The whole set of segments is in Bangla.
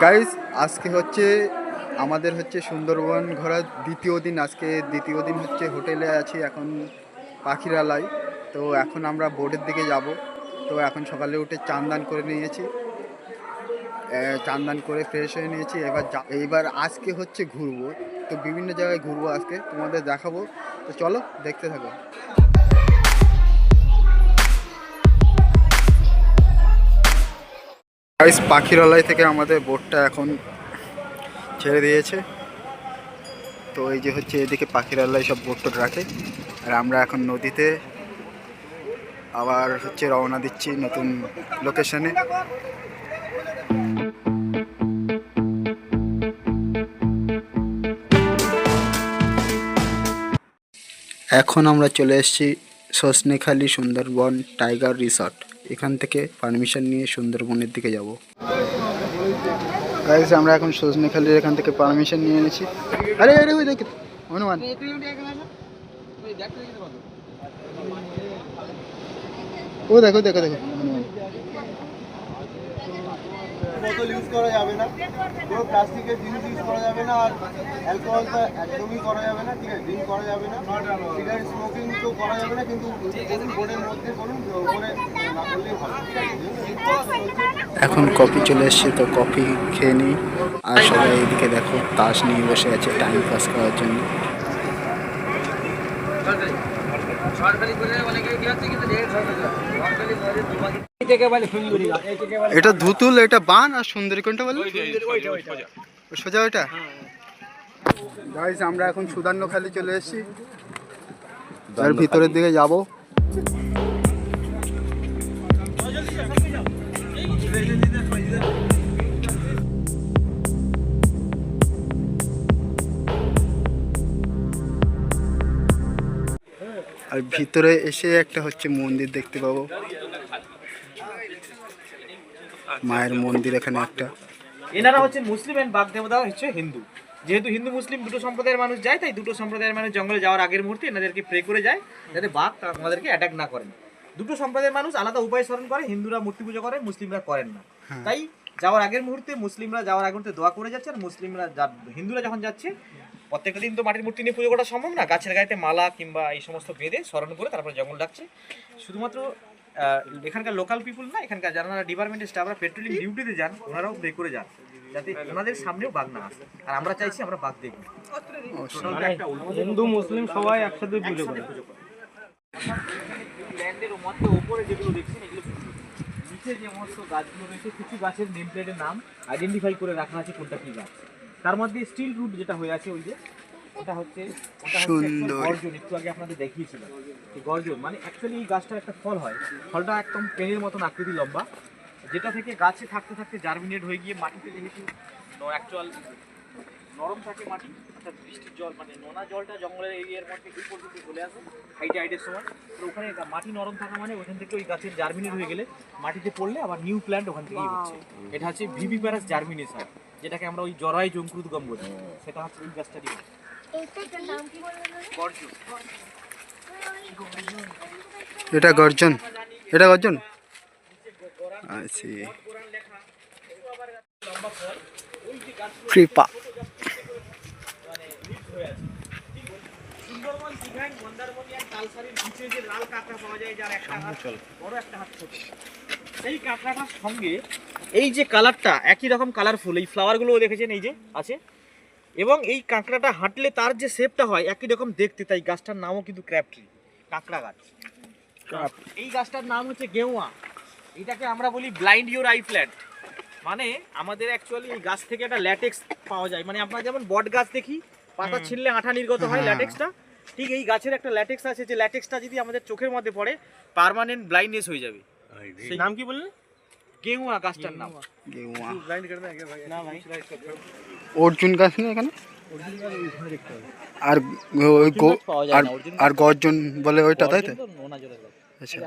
গাইস আজকে হচ্ছে আমাদের হচ্ছে সুন্দরবন ঘোরার দ্বিতীয় দিন। আজকে দ্বিতীয় দিন হচ্ছে হোটেলে আছি এখন পাখিরালয়। তো এখন আমরা বোর্ডের দিকে যাব। তো এখন সকালে উঠে চান দান করে নিয়েছি। আহ, চান দান করে ফ্রেশ হয়ে নিয়েছি। এবার এইবার আজকে হচ্ছে ঘুরবো। তো বিভিন্ন জায়গায় ঘুরবো আজকে। তোমাদের দেখাবো। তো চলো দেখতে থাকো। গাইস পাখিরালয় থেকে আমাদের বোটটা এখন ছেড়ে দিয়েছে। তো এই যে হচ্ছে এদিকে পাখিরালয় সব বোট টোট রাখে। আর আমরা এখন নদীতে আবার হচ্ছে রওনা দিচ্ছি নতুন লোকেশনে এখন আমরা চলে এসেছি সজনেখালি সুন্দরবন টাইগার রিসর্ট। এখান থেকে পারমিশন নিয়ে সুন্দরবনের দিকে যাব। গাইস আমরা এখন সজনেখালির এখান থেকে পারমিশন নিয়ে এনেছি। আরে আরে, ওই দেখ হনুমান। ও দেখো দেখো দেখো। হনুমান বোতল ইউজ করা যাবে না। কোনো প্লাস্টিকের জিনিস ইউজ করা যাবে না, আর অ্যালকোহল তো একদমই করা যাবে না, ঠিক আছে ড্রিঙ্ক করা যাবে না। সিগারেট স্মোকিং তো করা যাবে না, কিন্তু বোর্ডের মধ্যে করুন ওপরে না করলেই ভালো। এখন কফি চলে এসছে, তো কফি খেয়ে নিই। আর সবাই এদিকে দেখো, তাস নিয়ে বসে আছে টাইম পাস করার জন্য। এটা ধুতুল এটা বান আর সুন্দরী কোনটা বলে? সোজা। ওইটা? গাইস আমরা এখন সুদান্ন খালি চলে এসেছি। তার ভিতরের দিকে যাব। আর ভিতরে এসে একটা হচ্ছে মন্দির দেখতে পাবো। মায়ের মন্দির এখানে একটা। এনারা হচ্ছে মুসলিম এন্ড বাগ দেবতা হচ্ছে হিন্দু। যেহেতু হিন্দু মুসলিম দুটো সম্প্রদায়ের মানুষ যায় তাই দুটো সম্প্রদায়ের মানুষ জঙ্গলে যাওয়ার আগের মুহূর্তে এনাদেরকে প্রে করে যায় যাতে বাঘ আমাদেরকে অ্যাটাক না করেন দুটো সম্প্রদায়ের মানুষ আলাদা উপায় স্মরণ করে হিন্দুরা মূর্তি পুজো করে মুসলিমরা করেন না। তাই যাওয়ার আগের মুহূর্তে মুসলিমরা যাওয়ার আগের মুহূর্তে দোয়া করে যাচ্ছে আর মুসলিমরা হিন্দুরা যখন যাচ্ছে প্রত্যেকটা দিন তো মাটির মূর্তি নিয়ে পুজো করা সম্ভব না। গাছের গায়েতে মালা কিংবা এই সমস্ত বেঁধে স্মরণ করে তারপরে জঙ্গল ডাকছে। শুধুমাত্র এখানকার লোকাল পিপুল না এখানকার যারা ডিপার্টমেন্টের স্টাফরা পেট্রোলিং ডিউটিতে যান ওনারাও প্রে করে যান যাতে ওনাদের সামনেও বাঘ না আসে। আর আমরা চাইছি আমরা বাঘ দেখব। হিন্দু মুসলিম সবাই একসাথে পুজো করে। ল্যান্ডের মধ্যে ওপরে যেগুলো দেখছেন এগুলো নিচে যে সমস্ত গাছগুলো রয়েছে কিছু গাছের নেম প্লেটের নাম আইডেন্টিফাই করে রাখা আছে কোনটা কি গাছ। তার মধ্যে স্টিল রুট যেটা হয়ে আছে ওই যে এটা হচ্ছে ওটা হচ্ছে গর্জন। একটু আগে আপনাদের দেখিয়েছিলাম গর্জন। মানে অ্যাকচুয়ালি এই গাছটার একটা ফল হয়। ফলটা একদম পেনের মতন আকৃতি লম্বা। যেটা থেকে গাছে থাকতে থাকতে জার্মিনেট হয়ে গিয়ে মাটিতে যেহেতু অ্যাকচুয়াল নরম থাকে মাটি অর্থাৎ বৃষ্টির জল মানে নোনা জলটা জঙ্গলের এরিয়ার মধ্যে এই পর্যন্ত চলে আসে হাই টাইডের সময়। তো ওখানে গা- মাটি নরম থাকা মানে ওখান থেকে ওই গাছের জার্মিনেট হয়ে গেলে মাটিতে পড়লে আবার নিউ প্ল্যান্ট ওখান থেকেই হচ্ছে। এটা হচ্ছে ভিভি প্যারাস জার্মিনেশন যেটাকে আমরা ওই জরাই জঙ্কুরুদ গম বলি সেটা হচ্ছে হয়। এইটার নাম কি বললেন গর্জন। এটা গর্জন। এটা গর্জন? কৃপা। সুন্দরবন দীঘায় মন্দারমণি আর তালসারির নিচে যে লাল কাঁকড়া পাওয়া যায় যার একটা হাত বড় একটা হাত ছোট। সেই কাঁকড়াটার সঙ্গে এই যে কালারটা একই রকম কালারফুল এই ফ্লাওয়ারগুলোও দেখেছেন এই যে আছে। এবং এই কাঁকড়াটা হাঁটলে তার যে শেপটা হয় একই রকম দেখতে তাই গাছটার নামও কিন্তু ক্র্যাপ ট্রি কাঁকড়া গাছ। এই গাছটার নাম হচ্ছে গেউয়া এটাকে আমরা বলি ব্লাইন্ড ইউর আই প্ল্যান্ট মানে আমাদের অ্যাকচুয়ালি এই গাছ থেকে একটা ল্যাটেক্স পাওয়া যায়। মানে আমরা যেমন বট গাছ দেখি পাতা ছিঁড়লে আঠা নির্গত হয়। ল্যাটেক্সটা ঠিক এই গাছের একটা ল্যাটেক্স আছে যে ল্যাটেক্সটা যদি আমাদের চোখের মধ্যে পড়ে পার্মানেন্ট ব্লাইন্ডনেস হয়ে যাবে। নাম কি বললেন? গেউয়া গাছটার নাম। গেউয়া। না ভাই। অর্জুন গাছ না এখানে? আর ওই আর আর গর্জন বলে ওইটা তাই তো? আচ্ছা।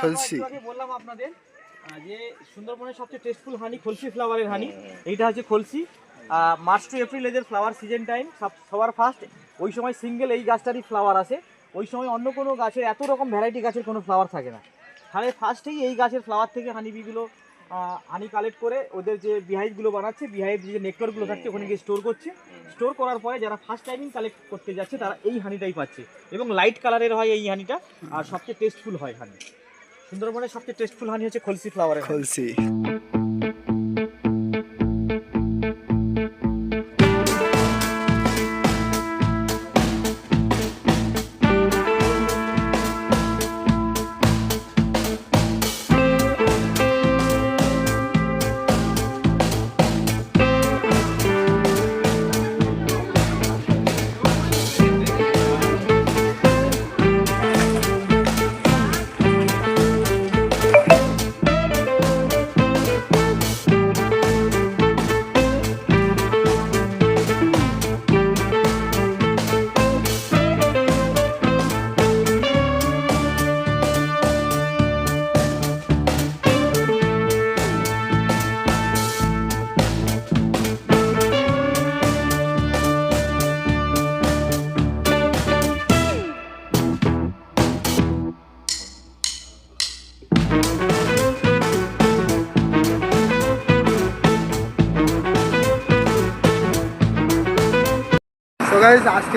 খলসি। আমরা বললাম আপনাদের যে সুন্দরবনের সবচেয়ে টেস্টফুল হানি খলসি ফ্লাওয়ারের হানি এইটা হচ্ছে খলসি। মার্চ টু এপ্রিল এদের ফ্লাওয়ার সিজন টাইম সবার ফার্স্ট ওই সময় সিঙ্গেল এই গাছটারই ফ্লাওয়ার আসে। ওই সময় অন্য কোনো গাছের এত রকম ভ্যারাইটি গাছের কোনো ফ্লাওয়ার থাকে না। তাহলে ফার্স্টেই এই গাছের ফ্লাওয়ার থেকে হানি বিগুলো হানি কালেক্ট করে ওদের যে বিহাইভগুলো বানাচ্ছে বিহাইভ যে নেটওয়ার্কগুলো থাকছে ওখানে গিয়ে স্টোর করছে। স্টোর করার পরে যারা ফার্স্ট টাইমিং কালেক্ট করতে যাচ্ছে তারা এই হানিটাই পাচ্ছে। এবং লাইট কালারের হয় এই হানিটা আর সবচেয়ে টেস্টফুল হয় হানি সুন্দরবনের সবচেয়ে টেস্টফুল হানি হচ্ছে খলসি ফ্লাওয়ারের honey।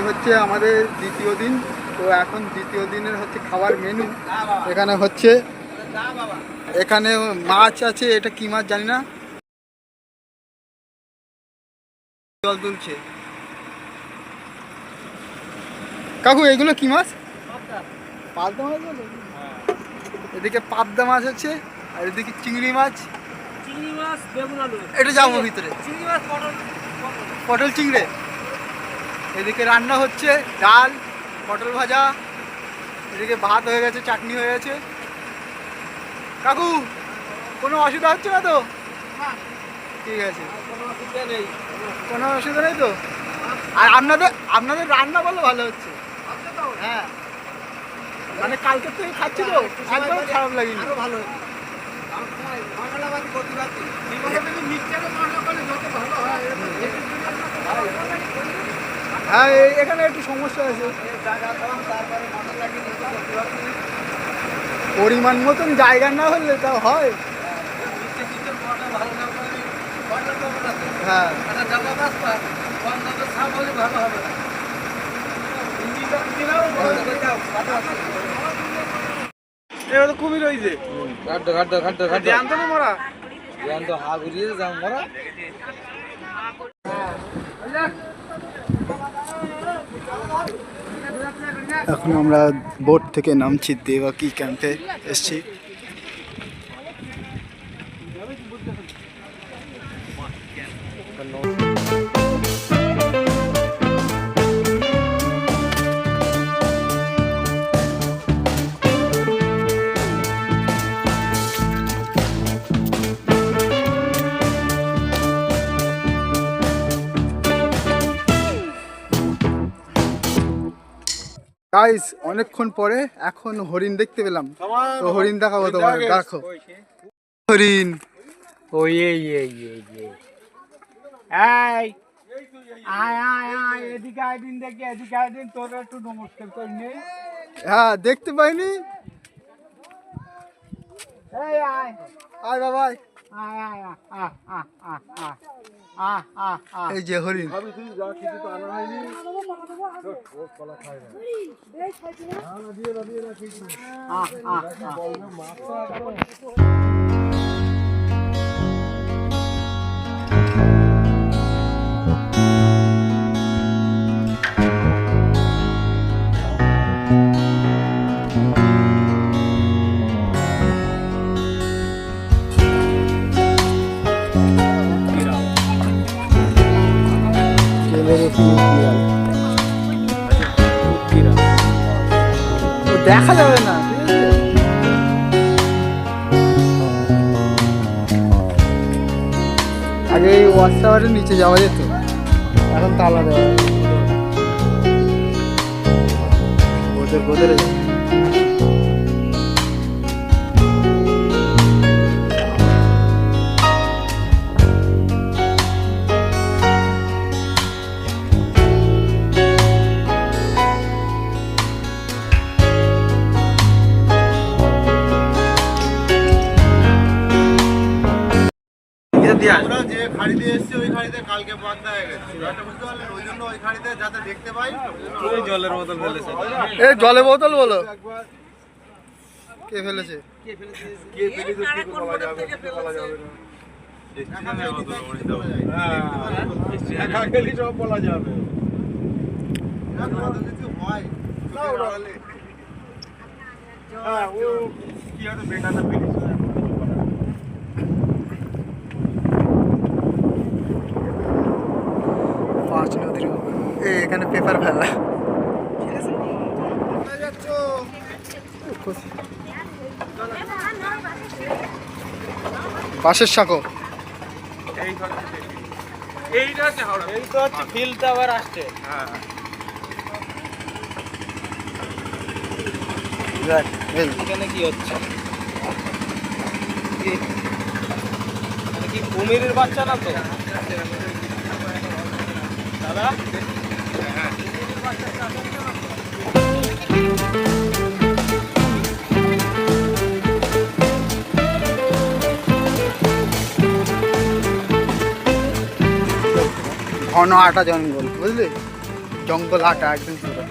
আজকে হচ্ছে আমাদের দ্বিতীয় দিন। তো এখন দ্বিতীয় দিনের হচ্ছে খাবার মেনু এখানে হচ্ছে এখানে মাছ আছে এটা কি মাছ জানি না। জল তুলছে। কাকু এগুলো কি মাছ? পাবদা মাছ এদিকে পাবদা মাছ আছে আর এদিকে চিংড়ি মাছ। চিংড়ি মাছ বেগুন আলু। এটা যাব ভিতরে। চিংড়ি মাছ পটল। পটল চিংড়ে? এদিকে রান্না হচ্ছে, ডাল, পটল ভাজা, এদিকে ভাত হয়ে গেছে, চাটনি হয়ে গেছে। কাকু, কোনো অসুবিধা হচ্ছে না তো? ঠিক আছে। কোনো অসুবিধা নেই তো? আর আপনাদের আপনাদের রান্না বলো ভালো হচ্ছে। হ্যাঁ। মানে কালকে থেকে খাচ্ছি তো, একদম খারাপ লাগেনি। ভালো হ্যাঁ এই- এখানে একটু সমস্যা আছে। পরিমাণ মতন জায়গা না হলে তা হয়। হ্যাঁ। এবার তো কুমির হয়েছে ঘাট্টা ঘাট্টা ঘাট্টা ঘাট্টা জানতো না মোরা? হা ঘুরিয়ে যাও মরা। এখন আমরা বোট থেকে নামছি দেবাকি ক্যাম্পে এসছি। গাইস অনেকক্ষণ পরে এখন হরিণ দেখতে পেলাম। তো হরিণ দেখাবো তোমার দেখো। হরিণ। ওই এই এই এই এই এই। আয় আয় আয় আয় দিন দেখি এদিকে আয় দিন তোর একটু নমস্কার করে নেই হ্যাঁ দেখতে পাইনি? এই আয়। আয় বাবা আয়। আয় আয় আয় আহ আহ এই যে হরিণ। আহ এই নিচে যাওয়া যেত। এখন তালা দেওয়া ওদের ওদের এসেছি ওই খাড়িতে কালকে বাগদা হয়ে গেছে। বুঝতে পারলেন ওই জন্য ওই খাড়িতে যাতে দেখতে পাই। ওই জলের বোতল ফেলেছে। এ জলে বোতল বলো। কে ফেলেছে? হয়। পাঁচ এখানে পেপার ফেলা। বাঁশের সাঁকো। এইটা হচ্ছে হাওড়া। এই হচ্ছে ফিল্ড আবার আসছে। এই এখানে কি হচ্ছে? কি- মানে কি কুমিরের বাচ্চা না তো? দাদা? ঘন আটা জঙ্গল বুঝলি জঙ্গল আটা একদম পুরো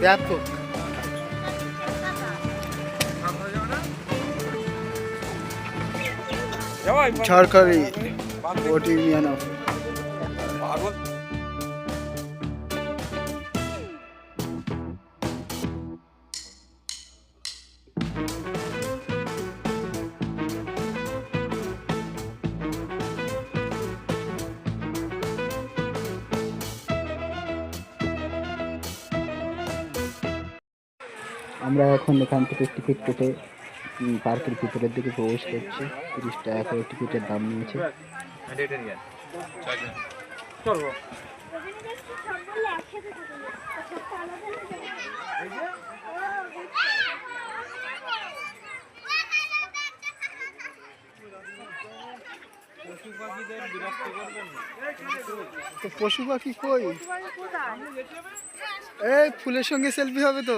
ব্যাপক ঝড়খালি ওটি ইউনিয়ন অফ আমরা এখন এখান থেকে টিকিট কেটে পার্কের ভিতরের দিকে প্রবেশ করছি। তিরিশ টাকা করে টিকিটের দাম নিয়েছে। পশু পাখি কই? এই, ফুলের সঙ্গে সেলফি হবে তো।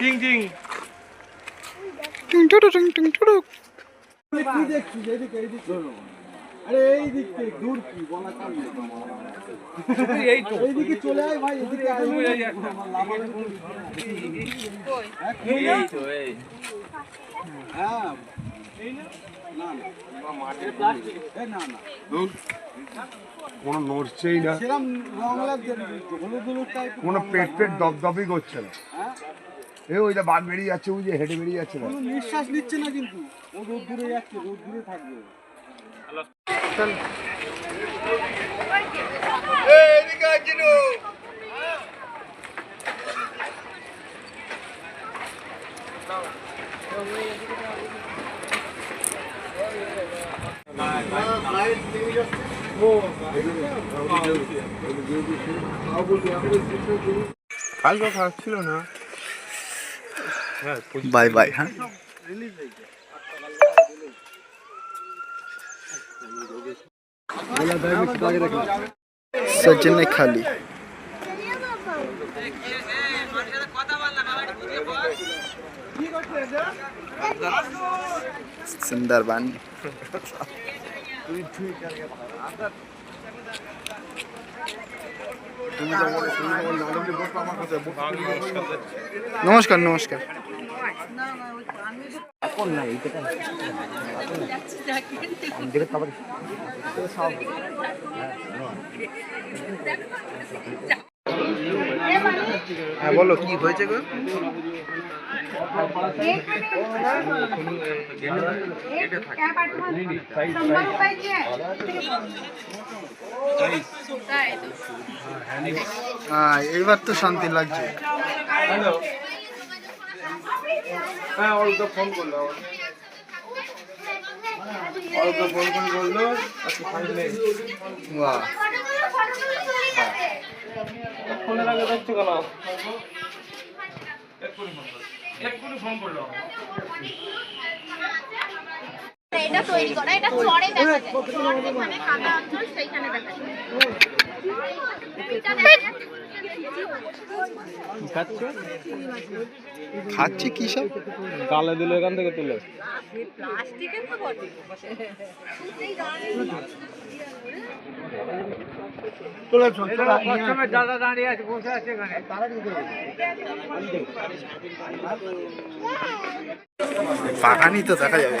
টিং টিং টিং টুটু টিং টিং টুটু। এই তো এইদিকে চলে আয় ভাই এদিকে এই তো এই কোনো নড়ছেই না কোনো পেট পেট দপদপই করছে না এ ওই যে বাঘ বেরিয়ে যাচ্ছে ওই যে হেঁটে বেরিয়ে যাচ্ছে না নিঃশ্বাস নিচ্ছে না কিন্তু। ও রোদ দূরে যাচ্ছে রোদ দূরে থাকবে। কালকে খারাপ ছিল না? বাই বাই হ্যাঁ सचिन ने खाली सुंदरबन নমস্কার নমস্কার। হ্যাঁ বলো কি হয়েছে গো? এইবার তো শান্তি লাগছে। হ্যাঁ অল্প ফোন করল অল্প ফোন ফোন করল বাহ। ফোনে লাগে দেখছ কেন? এটা তৈরি করা এটা চড়ে দেখা যায় চড় যেখানে কাদা আছে সেইখানে দেখা যায় খাচ্ছে? কি সব? গালে দিল এখান থেকে তুলে। প্রথমে দাদা দাঁড়িয়ে আছে বসে আছে এখানে বাগানই তো দেখা যাবে।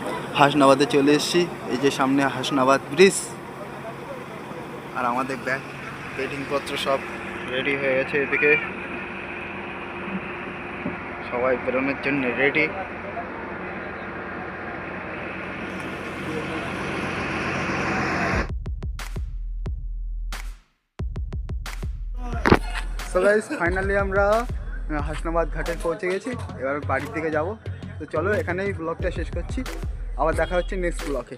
হাসনাবাদে চলে এসেছি। এই যে সামনে হাসনাবাদ ব্রিজ। আর আমাদের ব্যাগ পত্র সব রেডি হয়ে গেছে এদিকে। সবাই বেরোনোর জন্য রেডি সো ফাইনালি আমরা হাসনাবাদ ঘাটে পৌঁছে গেছি। এবার বাড়ির দিকে যাব। তো চলো এখানেই ব্লগটা শেষ করছি। আবার দেখা হচ্ছে নেক্সট ব্লগে